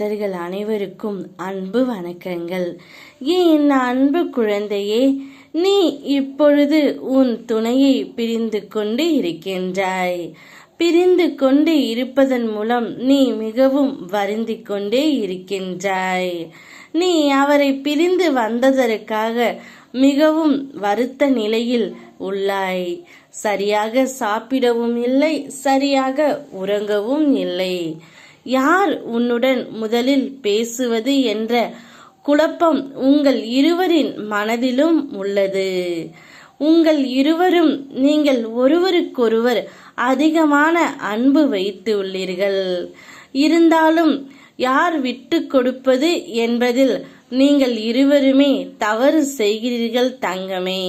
பக்தர்கள் அனைவருக்கும் அன்பு வணக்கங்கள். என் அன்பு குழந்தையே நீ இப்பொழுது உன் துணையை பிரிந்து கொண்டு இருக்கின்றாய். பிரிந்து கொண்டு இருப்பதன் மூலம் நீ மிகவும் வருந்தி கொண்டே இருக்கின்றாய். நீ அவரை பிரிந்து வந்ததற்காக மிகவும் வருத்த நிலையில் உள்ளாய். சரியாக சாப்பிடவும் இல்லை சரியாக உறங்கவும் இல்லை. யார் உன்னுடன் முதலில் பேசுவது என்ற குழப்பம் உங்கள் இருவரின் மனதிலும் உள்ளது. உங்கள் இருவரும் நீங்கள் ஒருவருக்கொருவர் அதிகமான அன்பு வைத்து உள்ளீர்கள் இருந்தாலும் யார் விட்டு கொடுப்பது என்பதில் நீங்கள் இருவருமே தவறு செய்கிறீர்கள் தங்கமே.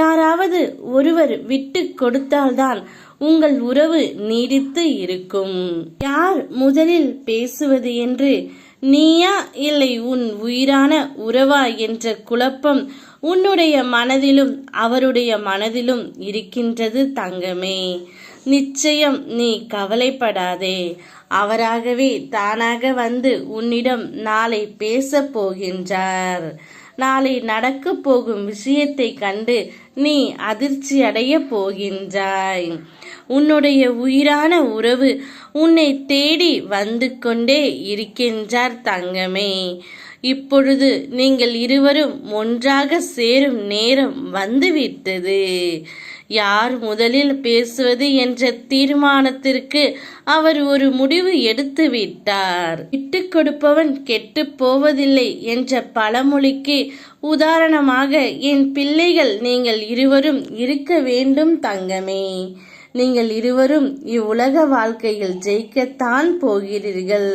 யாராவது ஒருவர் விட்டு கொடுத்தால்தான் உங்கள் உறவு நீடித்து இருக்கும். யார் முதலில் பேசுவது என்று? நீயா இல்லை உன் உயிரான உறவா என்ற குழப்பம் உன்னுடைய மனதிலும் அவருடைய மனதிலும் இருக்கின்றது தங்கமே. நிச்சயம் நீ கவலைப்படாதே. அவராகவே தானாக வந்து உன்னிடம் நாளை பேசப் போகின்றார். நாளை நடக்கப் போகும் விஷயத்தை கண்டு நீ அதிர்ச்சி அடைய போகின்றாய். உன்னுடைய உயிரான உறவு உன்னை தேடி வந்து கொண்டே இருக்கின்றார் தங்கமே. இப்பொழுது நீங்கள் இருவரும் ஒன்றாக சேரும் நேரம் வந்துவிட்டது. யார் முதலில் பேசுவது என்ற தீர்மானத்திற்கு அவர் ஒரு முடிவு எடுத்து விட்டார். விட்டு கொடுப்பவன் கெட்டு போவதில்லை என்ற பழமொழிக்கு உதாரணமாக என் பிள்ளைகள் நீங்கள் இருவரும் இருக்க வேண்டும் தங்கமே. நீங்கள் இருவரும் இவ்வுலக வாழ்க்கையில் ஜெயிக்கத்தான் போகிறீர்கள்.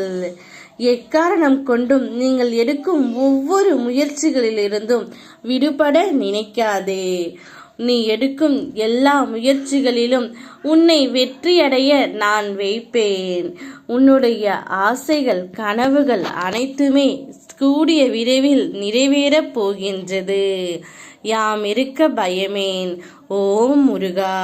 எக்காரணம் கொண்டும் நீங்கள் எடுக்கும் ஒவ்வொரு முயற்சிகளிலிருந்தும் விடுபட நினைக்காதே. நீ எடுக்கும் எல்லா முயற்சிகளிலும் உன்னை வெற்றியடைய நான் வைப்பேன் உன்னுடைய ஆசைகள் கனவுகள் அனைத்துமே கூடிய விரைவில் நிறைவேறப் போகின்றது. யாம் இருக்க பயமேன். ஓம் முருகா.